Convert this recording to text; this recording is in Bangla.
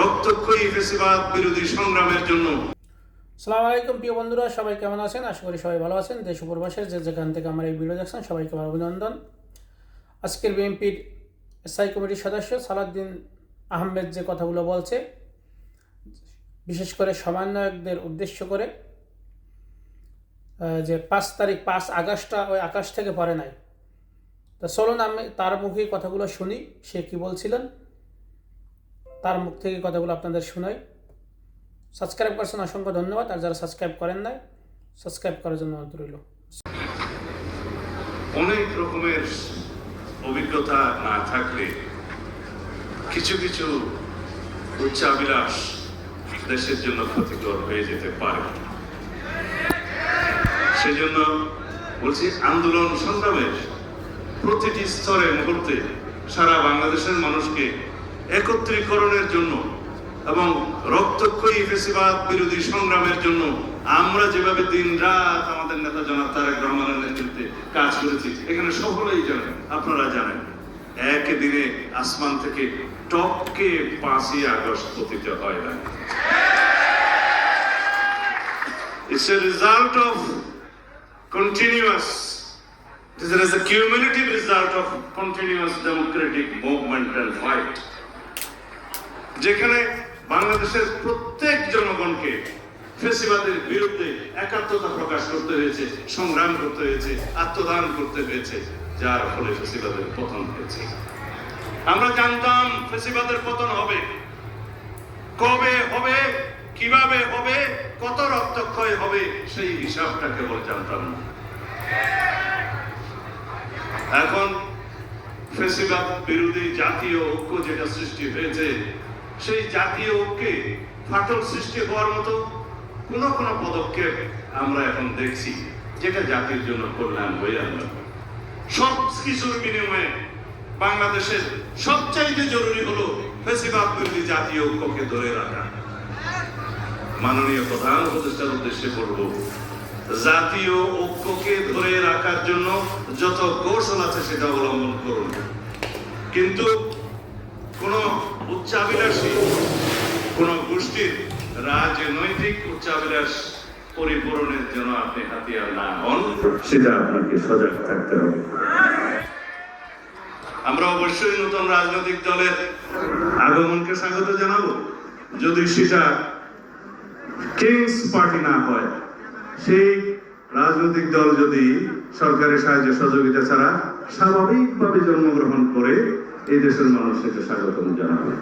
রক্তক্ষয়ী ফেসিবাদ বিরোধী সংগ্রামের জন্য। সালাম আলাইকুম, প্রিয় বন্ধুরা, সবাই কেমন আছেন? আশা করি সবাই ভালো আছেন। দেশ উপরবাসের যে যেখান থেকে আমার এই ভিডিও দেখছেন, সবাইকে আমার অভিনন্দন। আজকের বিএনপির এসআই কমিটির সদস্য সালাউদ্দিন আহমেদ যে কথাগুলো বলছে, বিশেষ করে সমন্বয়কদের উদ্দেশ্য করে যে পাঁচ তারিখ, পাঁচ আগস্টটা ওই আকাশ থেকে পড়ে নাই। তো চলুন আমি তার মুখে কথাগুলো শুনি, সে কি বলছিলেন? তার মুখ থেকে কথাগুলো আপনাদের শোনাই। সাবস্ক্রাইব করছেন অসংখ্য ধন্যবাদ, আর যারা সাবস্ক্রাইব করেন নাই, সাবস্ক্রাইব করার জন্য অনুরোধ রইল। অনেক রকমের অভিজ্ঞতা না থাকলে কিছু কিছু উচ্চাবিলাস দেশের জন্য ক্ষতিকর হয়ে যেতে পারে। সেজন্য বলছি, আন্দোলন সংগ্রামের প্রতিটি স্তরে, মুহূর্তে সারা বাংলাদেশের মানুষকে একত্রীকরণের জন্য এবং রক্তক্ষয়ী ফেসিবাদ বিরোধী সংগ্রামের জন্য আমরা যেভাবে দিন রাত আমাদের নেতা জনাব তারেক রহমানের নেতৃত্বে কাজ করেছি এখানে সকলেই জানেন আপনারা জানেন একদিনে আসমান থেকে টপকে পাঁচই আগস্ট পতিত হয় না It's a result of continuous, it is a cumulative result of continuous democratic movement and fight. যেখানে বাংলাদেশের প্রত্যেক জনগণকে ফেসিবাদের বিরুদ্ধে একাত্মতা প্রকাশ করতে হয়েছে, সংগ্রাম করতে হয়েছে, আত্মদান করতে হয়েছে, যার ফলে ফেসিবাদের পতন হয়েছে। আমরা জানতাম ফেসিবাদের পতন হবে। কবে হবে, কীভাবে হবে, কত রক্তক্ষয় হবে, সেই হিসাবটা কেবল জানতাম না। এখন ফেসিবাদ বিরোধী জাতীয় ঐক্য যেটা সৃষ্টি হয়েছে সেই জাতীয় ঐক্যে ফাটল সৃষ্টি হওয়ার মতো কোন কোন পদক্ষেপ আমরা এখন দেখছি, যেটা জাতির জন্য কল্যাণ হয়ে আনবে। সব কিছুর বিনিময়ে বাংলাদেশের সবচাইতে জরুরি হলো জাতীয় ঐক্যকে ধরে রাখা। মাননীয় প্রধান উপদেষ্টার উদ্দেশ্যে বলব, জাতীয় ঐক্যকে ধরে রাখার জন্য যত কৌশল আছে সেটা অবলম্বন করুন। কিন্তু কোন উচ্চাবিলাসী কোন রাজনৈতিক উচ্চাবিলাস পরিপূরণের জন্য আপনি হাতিয়ার না হন। সেটা আপনাকে সজাগ থাকতে হবে। আমরা অবশ্যই নতুন রাজনৈতিক দলের আগমনকে স্বাগত জানাব। যদি সেটা কিংস পার্টি না হয় সেই রাজনৈতিক দল যদি সরকারের সাহায্য সহযোগিতা ছাড়া স্বাভাবিকভাবে জন্মগ্রহণ করে এই দেশের মানুষ সেটা স্বাগত জানাবে।